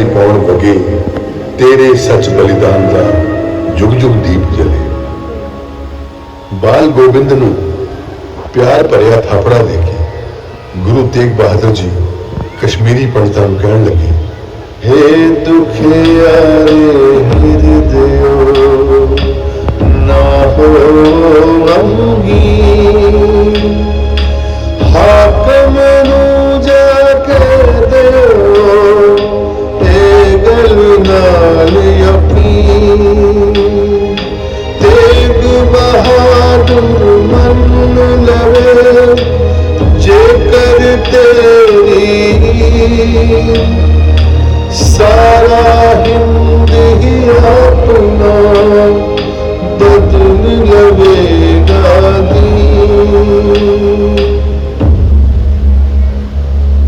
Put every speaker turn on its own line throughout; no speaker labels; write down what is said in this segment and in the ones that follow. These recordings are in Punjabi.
ਦੀ ਪੌਣ ਵਗੇ ਤੇਰੇ ਸੱਚ ਬਲੀਦਾਨ ਦਾ ਜੁਗ ਜੁਗ ਦੀਪ ਜਲੇ। ਬਾਲ ਗੋਬਿੰਦ ਨੂੰ ਪਿਆਰ ਭਰਿਆ ਥਾਪੜਾ ਦੇ ਕੇ ਗੁਰੂ ਤੇਗ ਬਹਾਦਰ ਜੀ ਕਸ਼ਮੀਰੀ ਪੰਡਤਾਂ ਨੂੰ ਕਹਿਣ ਲੱਗੇ, ਹੇ ਦੁਖਿਆਰੇ ਹਿਰਦਿਓ ਨਾ ਹੋ ਮੰਗੀ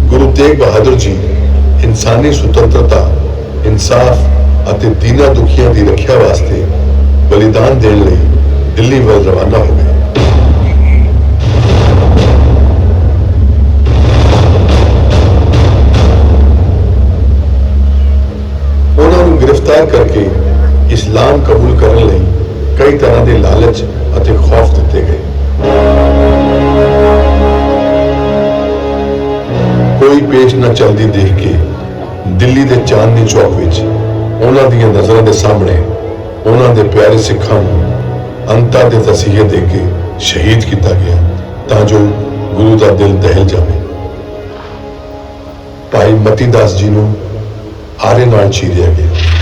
ਗੁਰੂ ਤੇਗ ਬਹਾਦਰ ਜੀ, ਇਨਸਾਨੀ ਸੁਤੰਤਰਤਾ, ਇਨਸਾਫ ਅਤੇ ਦੀਨਾ ਦੁਖੀਆਂ ਦੀ ਰੱਖਿਆ ਵਾਸਤੇ ਬਲੀਦਾਨ ਦੇਣ ਲਈ ਦਿੱਲੀ ਵੱਲ ਰਵਾਨਾ ਹੋ ਗਏ। ਉਹਨਾਂ ਨੂੰ ਗ੍ਰਿਫਤਾਰ ਕਰਕੇ ਇਸਲਾਮ ਕਬੂਲ ਕਰਨ ਲਈ ਕਈ ਤਰ੍ਹਾਂ ਦੇ ਲਾਲਚ ਅਤੇ ਖੌਫ ਦਿੱਤੇ ਗਏ। ਕੋਈ ਪੇਸ਼ ਨਾ ਚਲਦੀ ਦੇਖ ਕੇ ਦਿੱਲੀ ਦੇ ਚਾਂਦਨੀ ਚੌਕ ਵਿੱਚ ਉਹਨਾਂ ਦੀਆਂ ਨਜ਼ਰਾਂ ਦੇ ਸਾਹਮਣੇ ਉਹਨਾਂ ਦੇ ਪਿਆਰੇ ਸਿੱਖਾਂ ਨੂੰ ਅੰਤਾਂ ਦੇ ਤਸੀਹੇ ਦੇ ਕੇ ਸ਼ਹੀਦ ਕੀਤਾ ਗਿਆ ਤਾਂ ਜੋ ਗੁਰੂ ਦਾ ਦਿਲ ਦਹਿਲ ਜਾਵੇ। ਭਾਈ ਮਤੀ ਦਾਸ ਜੀ ਨੂੰ ਆਰੇ ਨਾਲ ਚੀਰਿਆ ਗਿਆ।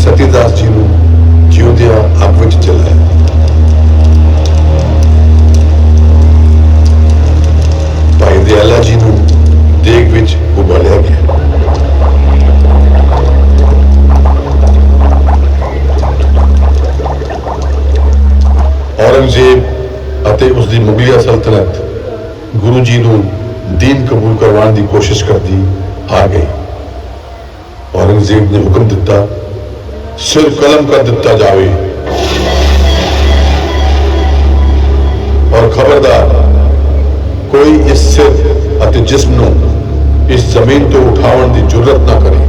ਸਤੀਦਾਸ ਜੀ ਨੂੰ ਜਿਉਂਦਿਆਂ ਅੱਗ ਵਿੱਚ ਜਲਾਇਆ। ਭਾਈ ਦਿਆਲਾ ਜੀ ਨੂੰ ਦੇਗ ਵਿੱਚ ਉਬਾਲਿਆ ਗਿਆ। ਔਰੰਗਜ਼ੇਬ ਅਤੇ ਉਸ ਦੀ ਮੁਗਲਿਆ ਸਲਤਨਤ ਗੁਰੂ ਜੀ ਨੂੰ ਦੀਨ ਕਬੂਲ ਕਰਵਾਉਣ ਦੀ ਕੋਸ਼ਿਸ਼ ਕਰਦੀ ਆ ਗਈ। ਔਰੰਗਜ਼ੇਬ ਨੇ ਹੁਕਮ ਦਿੱਤਾ ਸਿਰ ਕਲਮ ਕਰ ਦਿੱਤਾ ਜਾਵੇ। ਔਰ ਖਬਰਦਾਰ, ਕੋਈ ਇਸ ਸਿਰ ਅਤੇ ਜਿਸਮ ਨੂੰ ਇਸ ਜ਼ਮੀਨ ਤੋਂ ਉਠਾਉਣ ਦੀ ਜੁਰਤ ਨਾ ਕਰੇ।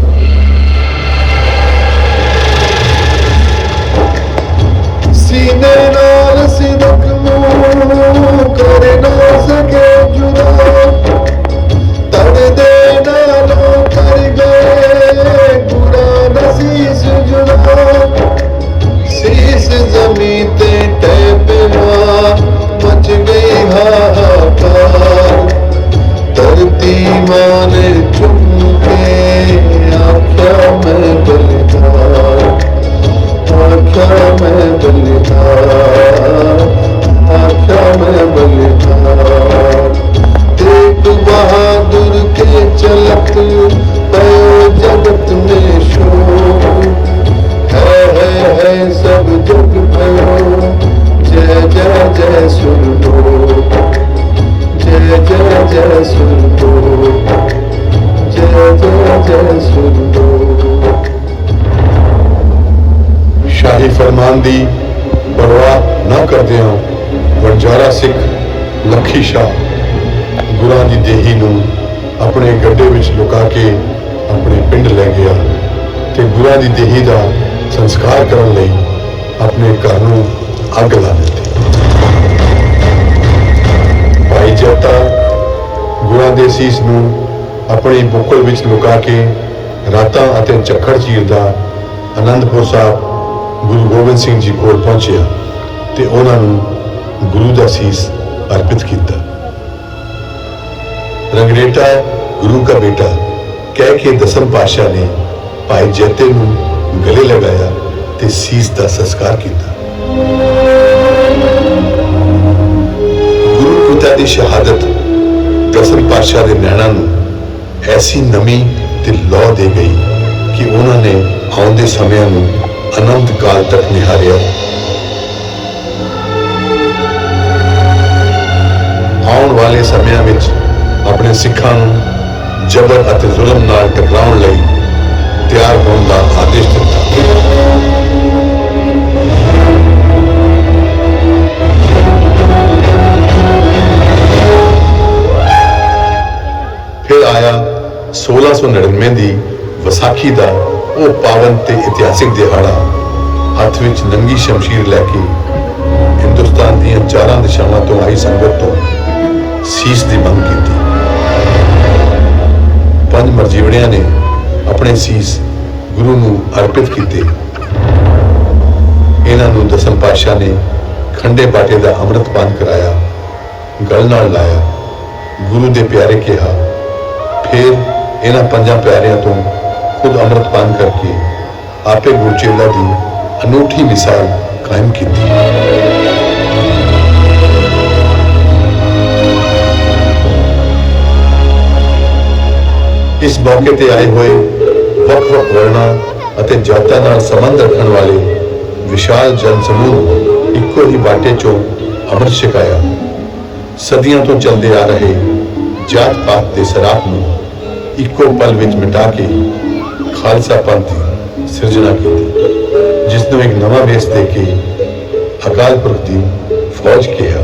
ਸੀਨੇ ਨਾਲ ਸਿਦਕ ਨੂੰ ਕੇ ਚਲਤ ਤੇ ਦੀ ਦੇਹੀ ਦਾ ਸੰਸਕਾਰ ਕਰਨ ਲਈ ਆਪਣੇ ਘਰ ਨੂੰ ਅੱਗ ਲਾ ਦਿੱਤੀ। ਭਾਈ ਜੱਤਾ, ਗੁਰਾਂ ਦੇ ਸੀਸ ਨੂੰ ਆਪਣੀ ਬੁੱਕਲ ਵਿੱਚ ਲੁਕਾ ਕੇ ਰਾਤਾਂ ਅਤੇ ਚੱਕਰ ਚੀਰਦਾ ਆਨੰਦਪੁਰ ਸਾਹਿਬ ਗੁਰੂ ਗੋਬਿੰਦ ਸਿੰਘ ਜੀ ਕੋਲ ਪਹੁੰਚਿਆ ਤੇ ਉਹਨਾਂ ਨੂੰ ਗੁਰੂ ਦਾ ਸੀਸ ਅਰਪਿਤ ਕੀਤਾ। ਰੰਗਰੇਟਾ, ਗੁਰੂ ਦਾ ਬੇਟਾ, ਕਹਿ ਕੇ ਦਸਮ ਪਾਤਸ਼ਾਹ ਨੇ ਭਾਈ ਜੈਤੇ ਨੂੰ ਗਲੇ ਲਗਾਇਆ ਤੇ ਸੀਸ ਦਾ ਸੰਸਕਾਰ ਕੀਤਾ। ਗੁਰੂ ਪਿਤਾ ਦੀ ਸ਼ਹਾਦਤ ਦਸਮ ਪਾਤਸ਼ਾਹ ਦੇ ਨੈਣਾਂ ਨੂੰ ਐਸੀ ਨਮੀ ਤੇ ਲੌ ਦੇ ਗਈ ਕਿ ਉਹਨਾਂ ਨੇ ਆਉਂਦੇ ਸਮਿਆਂ ਨੂੰ ਅਨੰਤ ਕਾਲ ਤੱਕ ਨਿਹਾਰਿਆ। ਆਉਣ ਵਾਲੇ ਸਮਿਆਂ ਵਿੱਚ ਆਪਣੇ ਸਿੱਖਾਂ ਨੂੰ ਜ਼ਬਰ ਅਤੇ ਜ਼ੁਲਮ ਨਾਲ ਟਕਰਾਉਣ ਲਈ ਤਿਆਰ ਹੋਣ ਦਾ ਆਦੇਸ਼ ਦਿੱਤਾ। 1699 ਦੀ ਵਿਸਾਖੀ ਦਾ ਉਹ ਪਾਵਨ ਤੇ ਇਤਿਹਾਸਿਕ ਦਿਹਾੜਾ, ਹੱਥ ਵਿੱਚ ਨੰਗੀ ਸ਼ਮਸ਼ੀਰ ਲੈ ਕੇ ਹਿੰਦੁਸਤਾਨ ਦੀਆਂ ਚਾਰਾਂ ਦਿਸ਼ਾਵਾਂ ਤੋਂ ਆਈ ਸੰਗਤ ਤੋਂ ਸੀਸ ਦੀ ਮੰਗ ਕੀਤੀ। ਪੰਜ ਮਰਜੀਵੜਿਆਂ ਨੇ ਆਪਣੇ ਸੀਸ ਗੁਰੂ ਨੂੰ ਅਰਪਿਤ ਕੀਤੇ। ਇਹਨਾਂ ਨੂੰ ਦਸਮ ਪਾਤਸ਼ਾਹ ਨੇ ਖੰਡੇ ਬਾਟੇ ਦਾ ਅੰਮ੍ਰਿਤ ਪਾਨ ਕਰਾਇਆ, ਗਲ ਨਾਲ ਲਾਇਆ। ਗੁਰੂ ਦੇ ਪਿਆਰੇ ਕਿਹਾ, ਫਿਰ ਇਹਨਾਂ ਪੰਜਾਂ ਪਿਆਰਿਆਂ ਤੋਂ ਖੁਦ ਅੰਮ੍ਰਿਤ ਪਾਨ ਕਰਕੇ ਆਪੇ ਗੁਰਚੇਲਾ ਦੀ ਅਨੂਠੀ ਮਿਸਾਲ ਕਾਇਮ ਕੀਤੀ। ਇਸ ਮੌਕੇ ਤੇ ਆਏ ਹੋਏ ਵੱਖ-ਵੱਖ ਵਰਨਾਂ ਅਤੇ ਜਾਤਾਂ ਨਾਲ ਸੰਬੰਧ ਰੱਖਣ ਵਾਲੇ ਵਿਸ਼ਾਲ ਜਨ ਸਮੂਹ ਇੱਕੋ ਹੀ ਬਾਟੇ ਚੋਂ ਅੰਮ੍ਰਿਤ ਛਕਾਇਆ। ਸਦੀਆਂ ਤੋਂ ਚੱਲਦੇ ਆ ਰਹੇ ਜਾਤ ਪਾਤ ਦੇ ਸਰਾਪ ਨੂੰ ਇੱਕੋ ਪਲ ਵਿੱਚ ਮਿਟਾ ਕੇ ਖਾਲਸਾ ਪੰਥ ਦੀ ਸਿਰਜਣਾ ਕੀਤੀ। ਜਿਸ ਨੂੰ ਇੱਕ ਨਵਾਂ ਵੇਸ ਦੇ ਕੇ ਅਕਾਲ ਪੁਰਖ ਦੀ ਫੌਜ ਕਿਹਾ।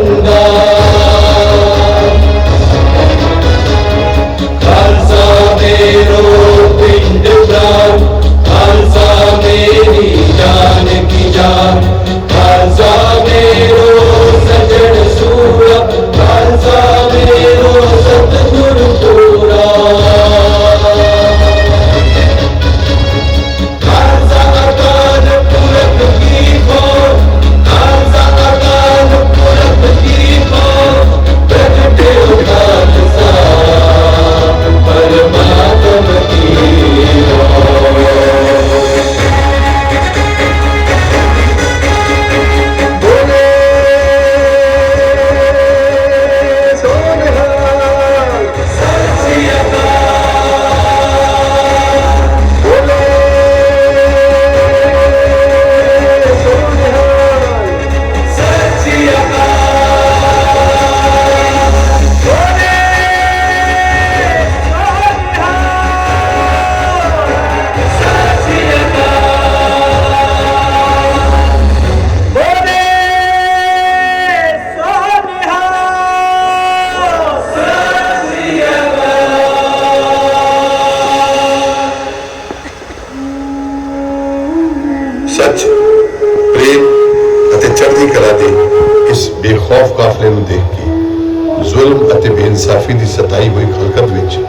ਇਸ ਕਾਫਲੇ ਨੂੰ ਦੇਖ ਕੇ, ਜ਼ੁਲਮ ਅਤੇ ਬੇਇਨਸਾਫੀ ਦੀ ਸਤਾਈ ਹੋਈ ਖਲਕਤ ਵਿੱਚ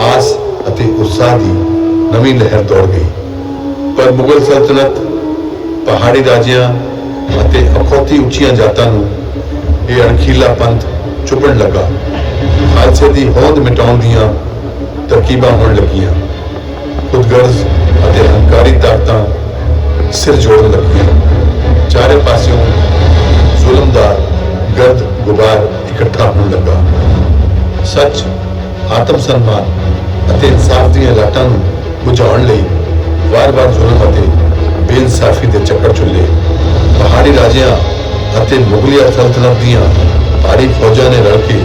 ਆਸ ਅਤੇ ਉਤਸ਼ਾਹ ਦੀ ਨਵੀਂ ਲਹਿਰ ਦੌੜ ਗਈ। ਪਰ ਮੁਗਲ ਸਲਤਨਤ, ਪਹਾੜੀ ਰਾਜਿਆਂ ਅਤੇ ਅਖੌਤੀ ਉੱਚੀਆਂ ਜਾਤਾਂ ਨੂੰ ਇਹ ਅਣਖੀਲਾ ਪੰਥ ਚੁੱਪਣ ਲੱਗਾ। ਖਾਲਸੇ ਦੀ ਹੋਂਦ ਮਿਟਾਉਣ ਦੀਆਂ ਤਰਕੀਬਾਂ ਹੋਣ ਲੱਗੀਆਂ। ਖੁਦਗਰਜ਼ ਅਤੇ ਹੰਕਾਰੀ ਤਾਕਤਾਂ ਸਿਰ ਜੋੜਨ ਲੱਗੀਆਂ। ਚਾਰੇ ਪਾਸਿਓਂ ਜ਼ੁਲਮ ਦਾ ਗਰਦ ਗੁਬਾਰ ਇਕੱਠਾ ਹੋਣ ਲੱਗਾ। ਸੱਚ, ਆਤਮ ਸਨਮਾਨ ਅਤੇ ਇਨਸਾਫ ਦੀਆਂ ਲਾਟਾਂ ਨੂੰ ਬੁਝਾਉਣ ਲਈ ਵਾਰ-ਵਾਰ ਜ਼ੁਲਮ ਅਤੇ ਬੇਇਨਸਾਫੀ ਦੇ ਚੱਕਰ ਚੁੱਲੇ ਪਹਾੜੀ ਰਾਜਿਆਂ ਅਤੇ ਮੁਗਲਿਆ ਸਲਤਨਤ ਦੀਆਂ ਭਾਰੀ ਫੌਜਾਂ ਨੇ ਰਲ ਕੇ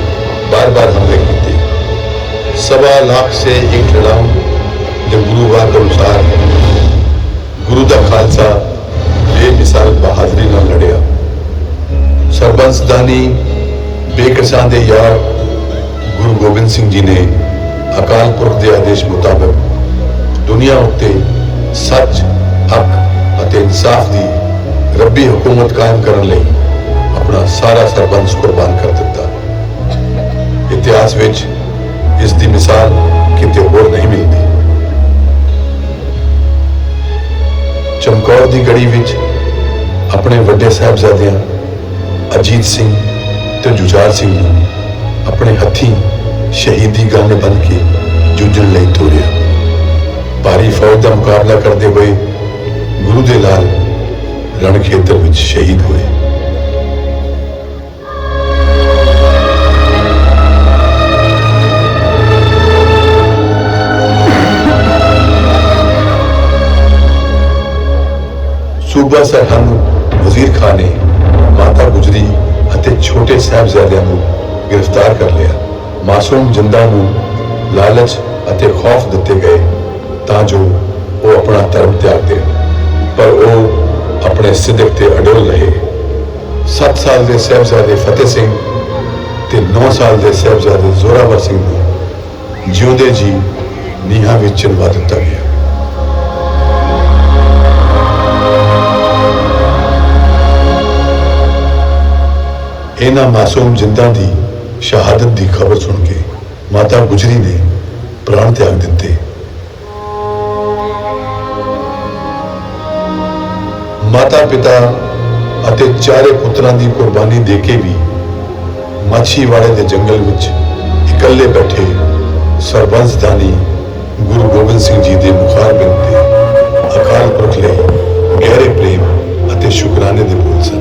ਬਾਰ-ਬਾਰ ਹਮਲੇ ਕੀਤੇ। ਸਵਾ ਲੱਖ ਸੇ ਇੱਕ ਲੜਾਊ ਜੋ ਗੁਰੂਵਾਰ ਅਨੁਸਾਰ ਗੁਰੂ ਦਾ ਖਾਲਸਾ ਬੇਮਿਸਾਲ ਬਹਾਦਰੀ ਬੇਕਸਾਂ ਦੇ ਯਾਰ ਗੁਰੂ ਗੋਬਿੰਦ ਸਿੰਘ ਜੀ ਨੇ ਅਕਾਲ ਪੁਰਖ ਦੇ ਆਦੇਸ਼ ਮੁਤਾਬਕ ਦੁਨੀਆ ਉੱਤੇ ਸੱਚ, ਹੱਕ ਅਤੇ ਇਨਸਾਫ ਦੀ ਰੱਬੀ ਹਕੂਮਤ ਕਾਇਮ ਕਰਨ ਲਈ ਆਪਣਾ ਸਾਰਾ ਸਰਬੰਸ ਕੁਰਬਾਨ ਕਰ ਦਿੱਤਾ। ਇਤਿਹਾਸ ਵਿੱਚ ਇਸ ਦੀ ਮਿਸਾਲ ਕਿਤੇ ਹੋਰ ਨਹੀਂ ਮਿਲਦੀ। ਚਮਕੌਰ ਦੀ ਗੜੀ ਵਿੱਚ ਆਪਣੇ ਵੱਡੇ ਸਾਹਿਬਜ਼ਾਦਿਆਂ ਅਜੀਤ ਸਿੰਘ ਤੇ ਜੁਝਾਰ ਸਿੰਘ ਨੂੰ ਆਪਣੇ ਹੱਥੀਂ ਸ਼ਹੀਦੀ ਗਾਨੇ ਬੰਨ ਕੇ ਜੂਝਣ ਲਈ ਤੋਰਿਆ। ਭਾਰੀ ਫੌਜ ਦਾ ਮੁਕਾਬਲਾ ਕਰਦੇ ਹੋਏ ਗੁਰੂ ਦੇ ਲਾਲ ਰਣ ਖੇਤਰ ਵਿੱਚ ਸ਼ਹੀਦ ਹੋਏ। ਸੂਬਾ ਸਰਹੰਦ ਵਜ਼ੀਰ ਖਾਨ ਨੇ ਮਾਤਾ ਗੁਜਰੀ ਅਤੇ ਛੋਟੇ ਸਾਹਿਬਜ਼ਾਦਿਆਂ ਨੂੰ ਗ੍ਰਿਫਤਾਰ ਕਰ ਲਿਆ। ਮਾਸੂਮ ਜਿੰਦਾ ਨੂੰ ਲਾਲਚ ਅਤੇ ਖੌਫ ਦਿੱਤੇ ਗਏ, ਤਾਂ ਜੋ ਉਹ ਆਪਣਾ ਧਰਮ ਤਿਆਗ ਦੇਣ। ਪਰ ਉਹ ਆਪਣੇ ਸਿੱਧਕ ਤੇ ਅਡੋਲ ਰਹੇ। 7 ਸਾਲ ਦੇ ਸਾਹਿਬਜ਼ਾਦੇ ਫਤਿਹ ਸਿੰਘ ਤੇ 9 ਸਾਲ ਦੇ ਸਾਹਿਬਜ਼ਾਦੇ ਜ਼ੋਰਾਵਰ ਸਿੰਘ ਨੂੰ ਜਿਉਂਦੇ ਜੀ ਨੀਹਾਂ ਵਿੱਚ ਚਿਣਵਾ ਦਿੱਤਾ ਗਿਆ। ਇਹਨਾਂ ਮਾਸੂਮ ਜਿੰਦਾਂ ਦੀ ਸ਼ਹਾਦਤ ਦੀ ਖਬਰ ਸੁਣ ਕੇ ਮਾਤਾ ਗੁਜਰੀ ਨੇ ਪ੍ਰਾਣ ਤਿਆਗ ਦਿੱਤੇ। ਮਾਤਾ ਪਿਤਾ ਅਤੇ ਚਾਰੇ ਪੁੱਤਰਾਂ ਦੀ ਕੁਰਬਾਨੀ ਦੇ ਕੇ ਵੀ ਮਾਛੀਵਾੜੇ ਦੇ ਜੰਗਲ ਵਿੱਚ ਇਕੱਲੇ ਬੈਠੇ ਸਰਬੰਸ ਦਾਨੀ ਗੁਰੂ ਗੋਬਿੰਦ ਸਿੰਘ ਜੀ ਦੇ ਮੁਖਾਰ ਬਿੰਦ ਤੇ ਅਕਾਲ ਪੁਰਖ ਲਈ ਗਹਿਰੇ ਪ੍ਰੇਮ ਅਤੇ ਸ਼ੁਕਰਾਨੇ ਦੇ ਬੋਲ ਸਨ।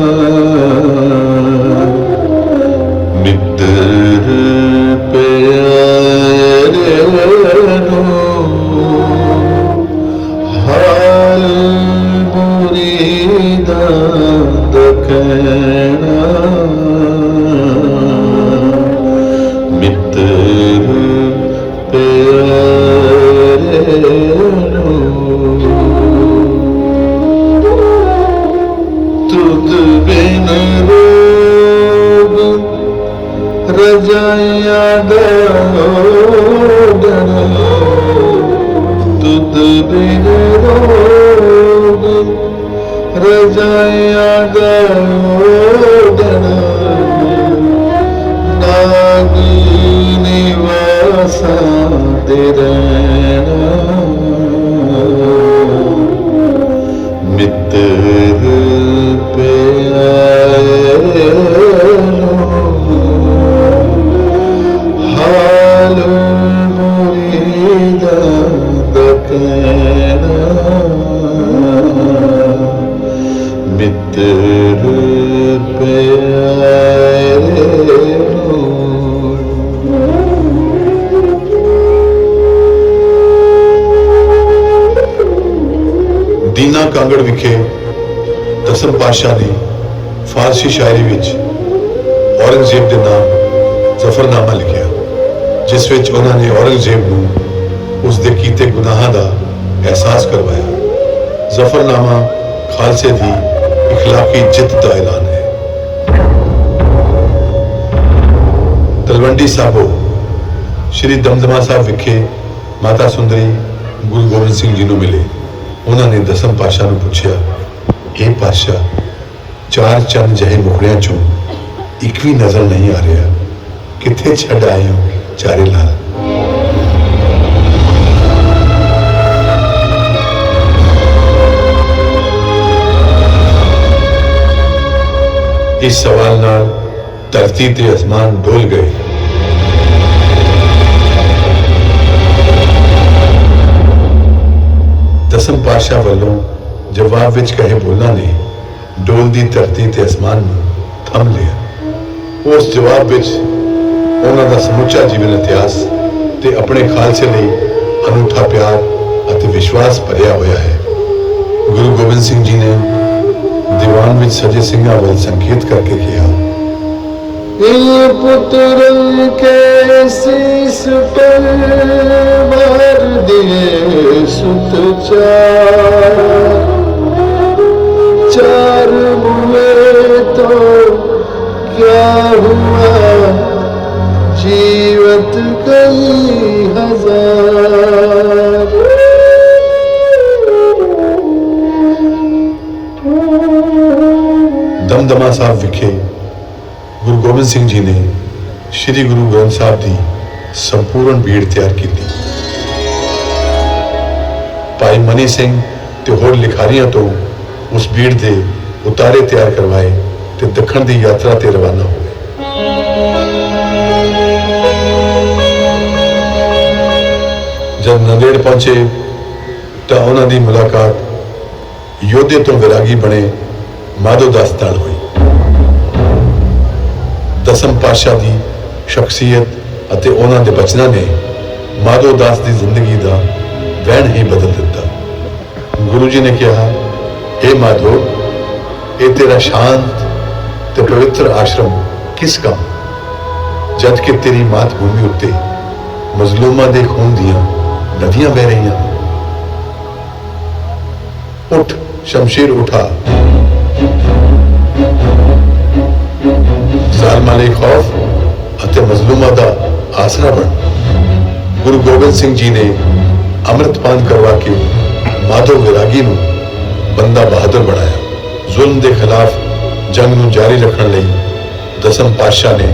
যাইয়া দুদিন রজাইয়া গাগিনী বাসা তেরা ਦਸਮ ਪਾਤਸ਼ਾਹ ਦੀ ਫਾਰਸੀ ਸ਼ਾਇਰੀ ਵਿੱਚ ਔਰੰਗਜ਼ੇਬ ਦੇ ਨਾਮ ਜ਼ਫਰਨਾਮਾ ਲਿਖਿਆ ਜਿਸ ਵਿੱਚ ਉਹਨਾਂ ਨੇ ਔਰੰਗਜ਼ੇਬ ਨੂੰ ਉਸ ਦੇ ਕੀਤੇ ਗੁਨਾਹਾਂ ਦਾ ਅਹਿਸਾਸ ਕਰਵਾਇਆ ਜ਼ਫਰਨਾਮਾ ਖਾਲਸੇ ਦੀ اخلاقی ਜਿੱਤ ਦਾ ਐਲਾਨ ਹੈ ਤਲਵੰਡੀ ਸਾਬੋ ਸ਼੍ਰੀ ਦਮਦਮਾ ਸਾਹਿਬ ਵਿਖੇ ਮਾਤਾ ਸੁੰਦਰੀ ਗੁਰੂ ਗੋਬਿੰਦ ਸਿੰਘ ਜੀ ਨੂੰ ਮਿਲੇ ਉਹਨਾਂ ਨੇ ਦਸਮ ਪਾਤਸ਼ਾਹ ਨੂੰ ਪੁੱਛਿਆ ਇਹ ਪਾਤਸ਼ਾਹ ਚਾਰ ਚੰਨ ਜਿਹੇ ਮੁਖੜਿਆਂ ਚੋਂ ਇੱਕ ਵੀ ਨਜ਼ਰ ਨਹੀਂ ਆ ਰਿਹਾ ਕਿੱਥੇ ਛੱਡ ਆਏ ਹੋ ਚਾਰੇ ਲਾਲ ਇਸ ਸਵਾਲ ਨਾਲ ਧਰਤੀ ਤੇ ਅਸਮਾਨ ਡੋਲ ਗਏ ਦਸਮ ਪਾਤਸ਼ਾਹ ਵੱਲੋਂ ਜਵਾਬ ਵਿੱਚ ਕਹੇ ਬੋਲਾਂ ਨੇ ਡੋਲਦੀ ਧਰਤੀ ਤੇ ਅਸਮਾਨ ਨੂੰ ਥੰਮ ਲਿਆ। ਉਸ ਜਵਾਬ ਵਿੱਚ ਉਹਨਾਂ ਦਾ ਸਮੁੱਚਾ ਜੀਵਨ ਇਤਿਹਾਸ ਤੇ ਆਪਣੇ ਖਾਲਸੇ ਲਈ ਅਨੂਠਾ ਪਿਆਰ ਅਤੇ ਵਿਸ਼ਵਾਸ ਭਰਿਆ ਹੋਇਆ ਹੈ। ਗੁਰੂ ਗੋਬਿੰਦ ਸਿੰਘ ਜੀ ਨੇ ਦੀਵਾਨ ਵਿੱਚ ਸਜੇ ਸਿੰਘਾਂ ਵੱਲ ਸੰਕੇਤ ਕਰਕੇ ਕਿਹਾ,
ਇਹ ਪੁੱਤਰ ਕੇ ਸੀਸ ਪਰ ਮਾਰ ਦਿਏ ਸੁਤ ਚਾਰ जीवत कई हजार
ਦਮਦਮਾ ਸਾਹਿਬ ਵਿਖੇ ਗੁਰੂ ਗੋਬਿੰਦ ਸਿੰਘ ਜੀ ਨੇ ਸ੍ਰੀ ਗੁਰੂ ਗ੍ਰੰਥ ਸਾਹਿਬ ਦੀ ਸੰਪੂਰਨ ਭੀੜ ਤਿਆਰ ਕੀਤੀ ਭਾਈ ਮਨੀ ਸਿੰਘ ਤੇ ਹੋਰ ਲਿਖਾਰੀਆਂ ਤੋਂ ਉਸ ਭੀੜ ਦੇ ਉਤਾਰੇ ਤਿਆਰ ਕਰਵਾਏ ਤੇ ਦੱਖਣ ਦੀ ਯਾਤਰਾ ਤੇ ਰਵਾਨਾ ਹੋਏ ਜਦ ਨੰਦੇੜ ਪਹੁੰਚੇ ਤਾਂ ਉਹਨਾਂ ਦੀ ਮੁਲਾਕਾਤ ਯੋਧੇ ਤੋਂ ਵਿਰਾਗੀ ਬਣੇ ਮਾਧੋ ਦਾਸ ਨਾਲ ਹੋਈ। ਦਸਮ ਪਾਤਸ਼ਾਹ ਦੀ ਸ਼ਖਸੀਅਤ ਅਤੇ ਉਹਨਾਂ ਦੇ ਬਚਨਾਂ ਨੇ ਮਾਧੋ ਦਾਸ ਦੀ ਜ਼ਿੰਦਗੀ ਦਾ ਵਹਿਣ ਹੀ ਬਦਲ ਦਿੱਤਾ। ਗੁਰੂ ਜੀ ਨੇ ਕਿਹਾ हे ਮਾਧੋ, ਇਹ ਤੇਰਾ ਸ਼ਾਂਤ ਤੇ ਪਵਿੱਤਰ ਆਸ਼ਰਮ ਕਿਸ ਕੰਮ? ਜਦ ਕਿ ਤੇਰੀ ਮਾਤ ਭੂਮੀ ਉੱਤੇ ਮਜ਼ਲੂਮਾਂ ਦੇ ਖੂਨ ਦੀਆਂ ਨਦੀਆਂ ਵਹਿ ਰਹੀਆਂ। ਉੱਠ, ਸ਼ਮਸ਼ੀਰ ਉਠਾ। ਜ਼ਾਲਮਾਂ ਲਈ ਖੌਫ ਅਤੇ ਮਜ਼ਲੂਮਾਂ ਦਾ ਆਸਰਾ ਬਣ। ਗੁਰੂ ਗੋਬਿੰਦ ਸਿੰਘ ਜੀ ਨੇ ਅੰਮ੍ਰਿਤਪਾਨ ਕਰਵਾ ਕੇ ਮਾਧੋ ਵਿਰਾਗੀ ਨੂੰ ਬੰਦਾ ਬਹਾਦਰ ਬਣਾਇਆ। ਜ਼ੁਲਮ ਦੇ ਖਿਲਾਫ ਜੰਗ ਨੂੰ ਜਾਰੀ ਰੱਖਣ ਲਈ ਦਸਮ ਪਾਤਸ਼ਾਹ ਨੇ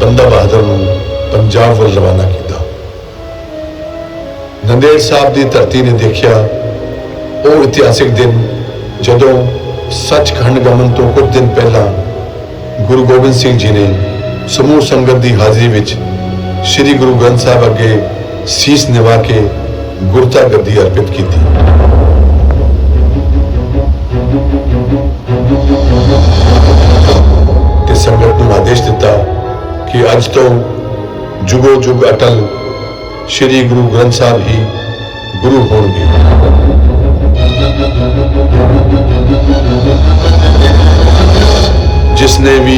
ਬੰਦਾ ਬਹਾਦਰ ਨੂੰ ਪੰਜਾਬ ਵੱਲ ਰਵਾਨਾ ਕੀਤਾ। ਨੰਦੇੜ ਸਾਹਿਬ ਦੀ ਧਰਤੀ ਨੇ ਦੇਖਿਆ, ਉਹ ਇਤਿਹਾਸਿਕ ਦਿਨ ਜਦੋਂ ਸੱਚਖੰਡ ਗਮਨ ਤੋਂ ਕੁਝ ਦਿਨ ਪਹਿਲਾਂ ਗੁਰੂ ਗੋਬਿੰਦ ਸਿੰਘ ਜੀ ਨੇ ਸਮੂਹ ਸੰਗਤ ਦੀ ਹਾਜ਼ਰੀ ਵਿੱਚ ਸ੍ਰੀ ਗੁਰੂ ਗ੍ਰੰਥ ਸਾਹਿਬ ਅੱਗੇ ਸੀਸ ਨਿਵਾ ਕੇ ਗੁਰਤਾ ਗੱਦੀ ਅਰਪਿਤ ਕੀਤੀ। ਤੇ ਸੰਗਤ ਨੂੰ ਆਦੇਸ਼ ਦਿੱਤਾ ਕਿ ਅੱਜ ਤੋਂ ਜੁਗੋ ਜੁਗ ਅਟਲ ਸ੍ਰੀ ਗੁਰੂ ਗ੍ਰੰਥ ਸਾਹਿਬ ਹੀ ਗੁਰੂ ਹੋਣਗੇ। ਜਿਸ ਨੇ ਵੀ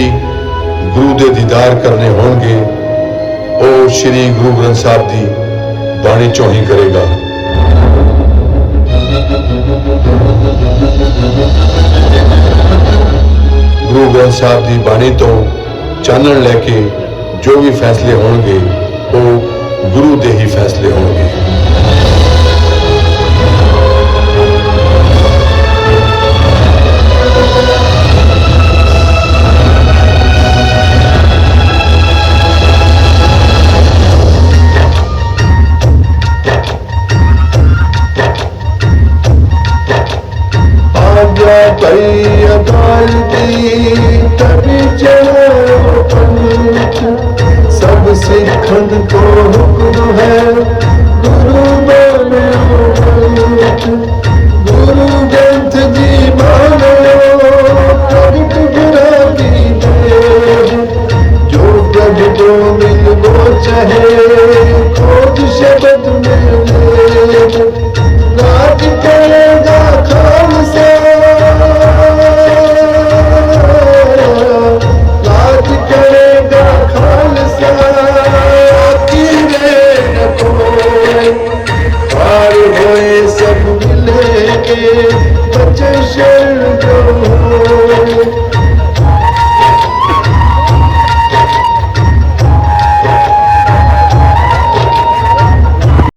ਗੁਰੂ ਦੇ ਦੀਦਾਰ ਕਰਨੇ ਹੋਣਗੇ, ਉਹ ਸ੍ਰੀ ਗੁਰੂ ਗ੍ਰੰਥ ਸਾਹਿਬ ਦੀ ਬਾਣੀ ਚੋਂ ਹੀ ਕਰੇਗਾ। ਗੁਰੂ ਗ੍ਰੰਥ ਸਾਹਿਬ ਦੀ ਬਾਣੀ ਤੋਂ ਚਾਨਣ ਲੈ ਕੇ ਜੋ ਵੀ ਫੈਸਲੇ ਹੋਣਗੇ ਗੁਰੂ ਦੇ ਹੀ ਫੈਸਲੇ ਹੋਣਗੇ।
प्रभु को मिल वो चाहे खोज शब्द में ले राज करेगा खालसा राज करेगा खालसा कीरे न कोई पार होए सब मिलेंगे बचे शरण को